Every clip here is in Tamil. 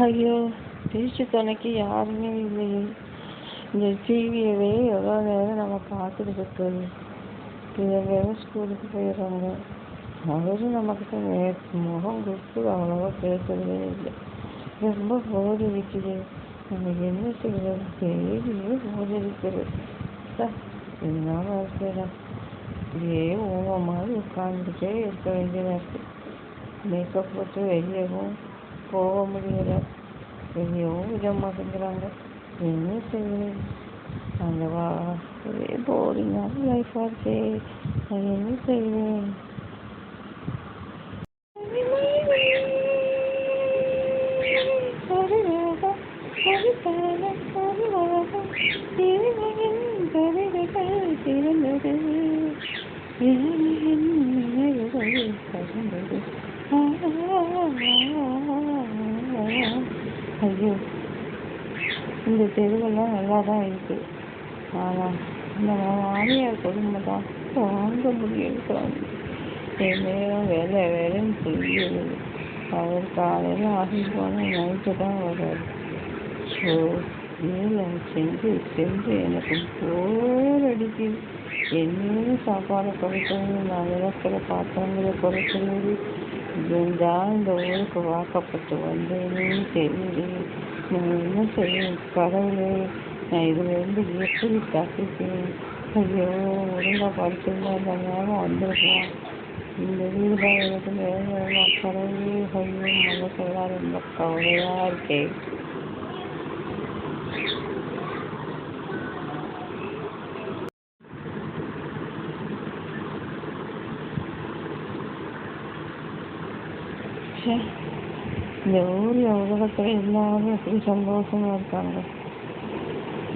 ஐயோ பேச்சு துணைக்கு யாருமே இல்லையே இந்த டிவியவே எவ்வளோ நேரம் நம்ம பார்த்துட்டு இருக்கிறது பிள்ளைகளும் ஸ்கூலுக்கு போயிடுறாங்க. அவரும் நமக்கு நே முகம் கொடுத்து அவ்வளோவா பேசுறதே இல்லை. ரொம்ப போர் அடிக்குது. நம்ம என்ன செய்யறது? டெய்லியே போர் அடிக்கிறது சார் என்னால் வாழ்க்கைதான் இதே ஓம மாதிரி உட்காந்துட்டே இருக்க வேண்டியதாக இருக்குது மேக்கப் போட்டு வெளியவும் போக முடியலை. எங்கேயோ விட மாட்டேங்கிறாங்க என்ன செய்யறது? அந்த ஒரே போரிங்கான லைஃபாக இருக்கே. நான் என்ன செய்வேன்? ஐயோ இந்த தெருவெல்லாம் நல்லா தான் இருக்கு. ஆனால் இந்த மாமியார் குடும்பம் தான் வாங்க முடியல எந்நேரம் வேலை வேலைன்னு சொல்லிடுது. அவர் காலையில் ஆஃபீஸ் போனால் நைட்டு தான் வர்றார் ஸோ வேலை செஞ்சு செஞ்சு எனக்கு போர் அடிக்குது. என்னையும் சாப்பாடை குறைக்கிறது நான் விளக்கிற பாத்திரங்களை குறைக்கிறது. இதுதான் இந்த ஊருக்கு வாக்கப்பட்டு வந்தேன்னு தெரியல நான் என்ன செய்வேன் கடவுளே நான் இதுலேருந்து எப்படி தப்பிப்பேன்? ஐயோ ஒழுங்காக படிச்சிருந்தா இந்த நேரம் வந்திருக்கலாம் இந்த வீடு தான் கடவுளே ஐயோ மனசெல்லாம் ரொம்ப கவலையாக இருக்கேன் Yeah. இந்த ஊரில் உலகத்தில் எல்லாரும் எப்படி சந்தோஷமா இருக்காங்க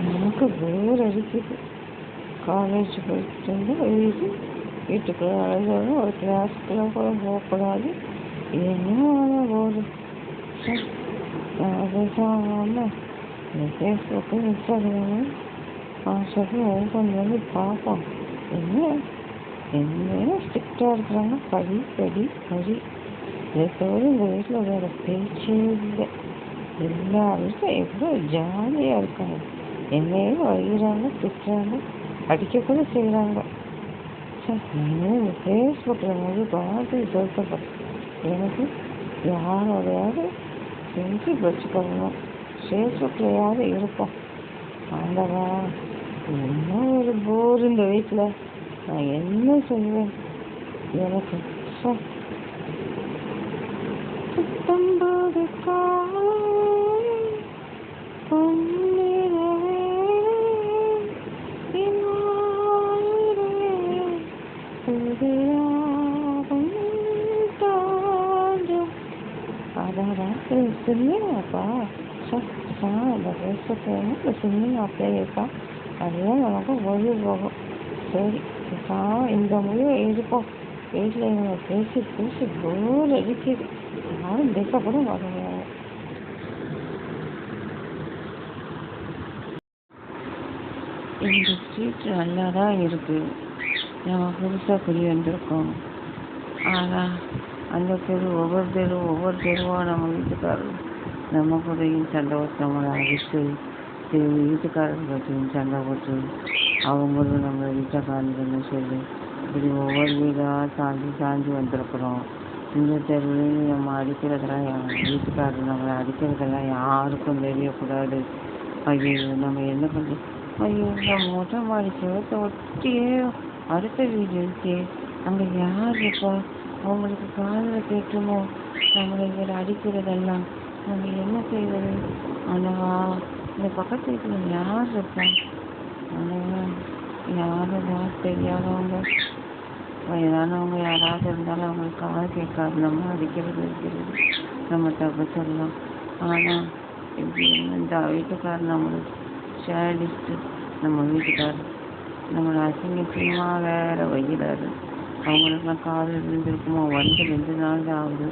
நமக்கு வேர் அடிக்குது காலேஜ் போயிட்டு வந்து வீட்டு வீட்டுக்குள்ள அழகாக ஒரு கிளாஸ்க்குள்ள கூட போகக்கூடாது என்ன ஆனால் போகுது ச்சே நான் பேசாமல் இந்த ஃபேஸ்புக்கு இன்ஸ்டாகிராமு வாட்ஸ்அப்பு ஓப்பன் பண்ணி பார்ப்போம் என்ன என்ன ஸ்ட்ரிக்டாக இருக்கிறாங்க படி படி படி இதை இந்த வீட்டில் வேறு பேச்சே இல்லை எல்லாருக்கும் எவ்வளோ ஜாலியாக இருக்காங்க என்னையும் வைகிறாங்க திட்டுறாங்க அடிக்கக்கூட செய்கிறாங்க சார் இந்த ஃபேஸ்புக்கில் வந்து பார்த்து சொல்லிட்டேன் எனக்கு யாரோடையாவது செஞ்சு வச்சுக்கணும் ஃபேஸ்புக்கில் யாரு இருப்போம் ஆண்டவா என்ன ஒரு போர் இந்த வீட்டில் நான் என்ன செய்வேன் எனக்கு பேசுறது இந்த சின்னியாப்பே இருக்கா அதுதான் நமக்கு மொழி போகும். சரி இந்த முடிவை எடுப்போம் வீட்டில் இவங்க பேசி பேசி போர் அடிக்குது யாரும் பேச கூட வரல இந்த ஸ்ட்ரீட் நல்லா தான் இருக்கு? நம்ம புதுசாக குடி வந்திருக்கோம். ஆனால் அந்த தெரு ஒவ்வொரு தெரு ஒவ்வொரு தெருவாக நம்ம வீட்டுக்காரர் நம்ம கூடயும் சண்டை போட்டு நம்மளை அடித்து சரி வீட்டுக்காரர் பற்றியும் சண்டை போட்டு அவங்களும் நம்ம வீட்டுக்காரங்கன்னு சொல்லி இப்படி ஒவ்வொரு வீடாக சாஞ்சி சாஞ்சி வந்திருக்கிறோம் இந்த தெருவில் நம்ம அடிக்கிறதெல்லாம் என் வீட்டுக்காரர் நம்மளை அடிக்கிறதெல்லாம் யாருக்கும் தெரியக்கூடாது. ஐயோ நம்ம என்ன பண்ணுறோம் ஐயோ நம்ம மொட்டை மாடி சுவத்தை ஒட்டியே அடுத்த வீடு இருக்கே. அங்கே யார் இருப்பா? அவங்களுக்கு காதில் கேட்டுமோ? நம்மளை இவர் அடிக்கிறதெல்லாம். நம்ம என்ன செய்வது? அண்ணவா இந்த பக்கத்து வீட்டில் யார் இருப்பா? ஆனவா யாரும் தெரியாதவங்க வயதானவங்க யாராவது இருந்தாலும் அவங்களுக்கு காது கேட்காது. நம்ம அடிக்கிறது இருக்கிறது நம்ம தப்பு சொல்லலாம். ஆனால் இப்படி இந்த வீட்டுக்காரர் நம்மளுக்கு ஷேடிஸ்ட்டு நம்ம வீட்டுக்கார் நம்மளை அசிங்கசியமாக வேற வைக்கிறாரு. அவங்களுக்குலாம் கால் விழுந்திருக்குமோ? வந்து ரெண்டு நாள் ஆகுது.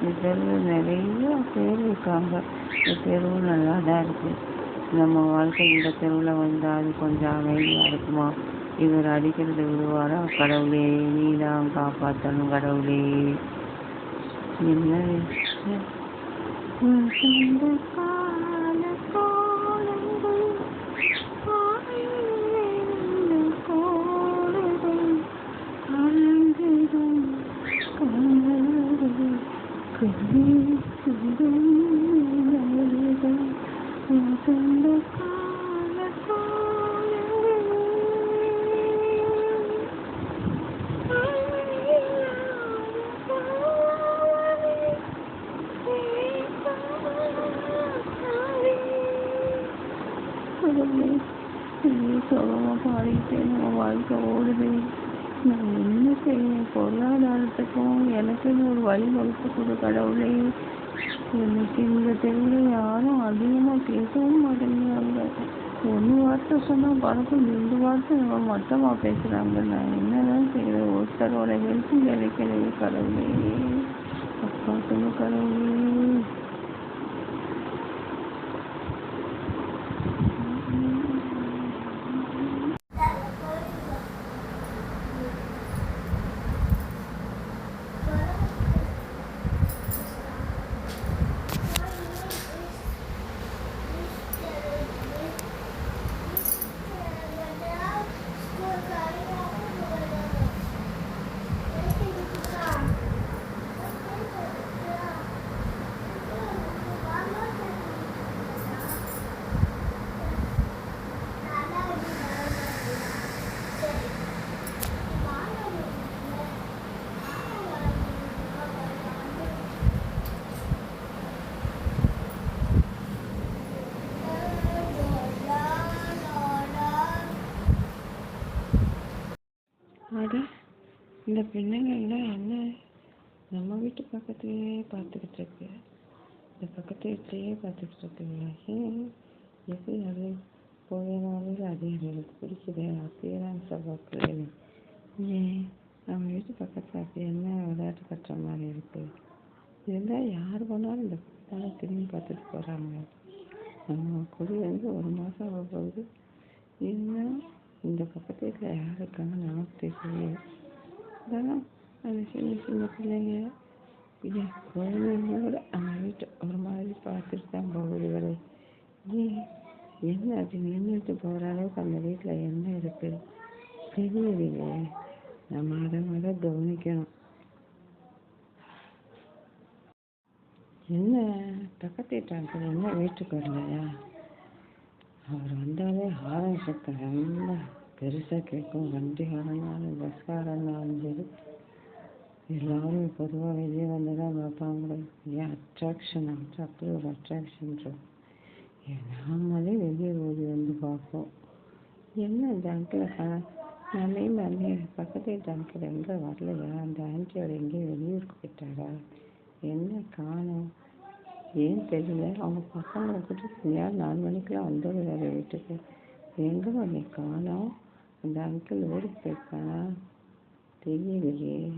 இந்த தெருவில் நிறைய பேர் இருக்காங்க. இந்த தெருவு நல்லா தான் இருக்குது நம்ம வாழ்க்கை இந்த தெருவில் வந்தால் அது கொஞ்சம் அமைதியாக இருக்குமா? இவர் அடிக்கிறது விடுவாரா கடவுளே நீ தான் காப்பாற்றணும் கடவுளே. என்ன? சோகமாக பாடிக்கிட்டே நம்ம வாழ்க்கை ஓடுது. நான் என்ன செய்வேன்? பொருளாதாரத்துக்கும் எனக்குன்னு ஒரு வழி வகுத்து கொடு கடவுளே. எனக்கு இந்த தெருவில் யாரும் அதிகமாக பேசவும் மாட்டேங்கிறாங்க. ஒன்று வார்த்தை சொன்னால் பறக்கும் ரெண்டு வார்த்தை நம்ம மொத்தமாக பேசுகிறாங்க நான் என்னதான் செய்யறது ஒருத்தரோட ஹெல்ப்பும் கிடைக்கிறது கடவுளே. அப்பா சொல்லு கடவுளே. இந்த பிள்ளைங்கள்லாம் என்ன நம்ம வீட்டு பக்கத்துலேயே பார்த்துக்கிட்டு இருக்கு இந்த பக்கத்து வீட்லேயே பார்த்துக்கிட்டு இருக்குங்க ஏன் எப்படி அது? போயனாலே அது எனக்கு பிடிக்குது அப்படியே தான் சொல்ல ஏன் நம்ம வீட்டு பக்கத்தில் அப்படி என்ன விளையாட்டு கட்டுற மாதிரி இருக்கு? இருந்தால் யார் போனாலும் இந்த பக்கத்தால் திரும்பி பார்த்துட்டு போகிறாங்க நம்ம குடி வந்து ஒரு மாதம் ஆக போகுது இன்னும் இந்த பக்கத்து வீட்டில் யார் இருக்காங்க நமக்கு தெரியல. அதெல்லாம் அந்த சின்ன சின்ன பிள்ளைங்க இது குழந்தைங்களோட அந்த வீட்டை ஒரு மாதிரி பார்த்துட்டு தான் போகுதுகளே ஏன் என்ன அப்படி நின்றுட்டு போகிற அளவுக்கு அந்த வீட்டில் என்ன இருக்குது தெரியலையே நம்ம அதை முத கவனிக்கணும் என்ன பக்கத்து வீட்டாங்க என்ன வீட்டுக்கு வரலையா அவர் வந்தாலே ஹாரன் சத்தம் ரொம்ப பெருசாக கேட்கும். வண்டி ஹாரனாலும் பஸ் ஹாரனாலும் சரி எல்லாரும் பொதுவாக வெளியே வந்து தான் பார்ப்பாங்களே. ஏன் அட்ராக்ஷன் ஆகிட்டு அப்படி ஒரு அட்ராக்ஷன் இருக்கும் நாமளே வெளியே ஓடி வந்து பார்ப்போம். என்ன இந்த அங்கிளை கா பக்கத்து வீட்டு அங்கிள் எங்கே வரலையா? அந்த ஆண்டியோட எங்கேயும் வெளியூருக்கு போயிட்டாரா? என்ன காணும்? ஏன் தெரியல. அவங்க பசங்களை கூட்டிட்டு நேரம் நாலு மணிக்கெல்லாம் வந்துடுறாரு வீட்டுக்கு. எங்கே பண்ணி காணோம்? அந்த அங்கிள் ஊருக்கு போயிருக்காரா? தெரியலையே.